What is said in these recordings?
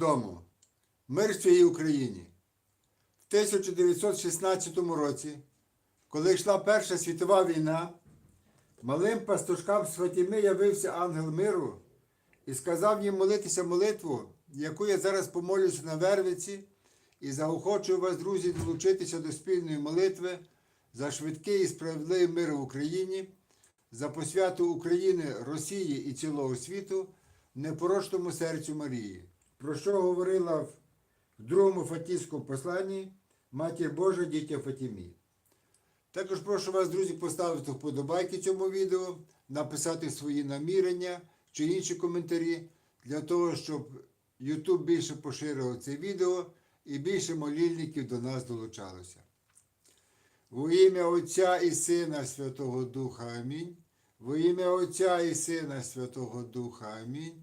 Дому. Мир своїй Україні. В 1916 році, коли йшла Перша світова війна, малим пастушкам з явився ангел миру і сказав їм молитися молитву, яку я зараз помолюся на Вервиці, і заохочую вас, друзі, долучитися до спільної молитви за швидкий і справедливий мир в Україні, за посвяту України, Росії і цілого світу непорочному серцю Марії, про що говорила в другому Фатійському посланні Матір Божа дітя Фатімі. Також прошу вас, друзі, поставити вподобайки цьому відео, написати свої намірення чи інші коментарі для того, щоб YouTube більше поширював це відео і більше молільників до нас долучалося. Во ім'я Отця і Сина Святого Духа Амінь. Во ім'я Отця і Сина Святого Духа Амінь.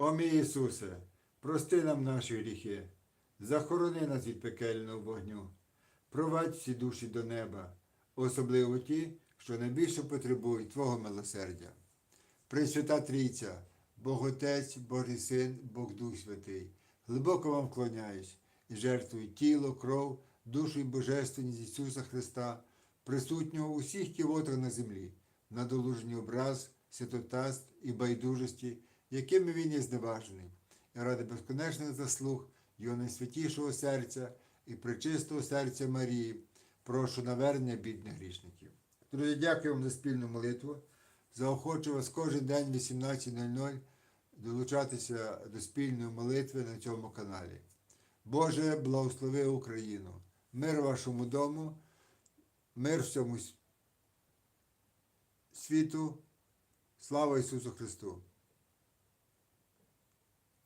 О мій Ісусе, прости нам наші гріхи, захорони нас від пекельного вогню, провадь всі душі до неба, особливо ті, що найбільше потребують Твого милосердя. Пресвята Трійця, Бог Отець, Божий Син, Бог Дух Святий, глибоко вам вклоняюсь і жертвую тіло, кров, душу і божественність Ісуса Христа, присутнього у всіх на землі, на долужній образ, святотатств і байдужості, якими він є зневажений, і ради безконечних заслуг Його найсвятішого серця і пречистого серця Марії, прошу навернення бідних грішників. Друзі, дякую вам за спільну молитву. Заохочу вас кожен день в 18.00 долучатися до спільної молитви на цьому каналі. Боже, благослови Україну, мир вашому дому, мир всьому світу, слава Ісусу Христу!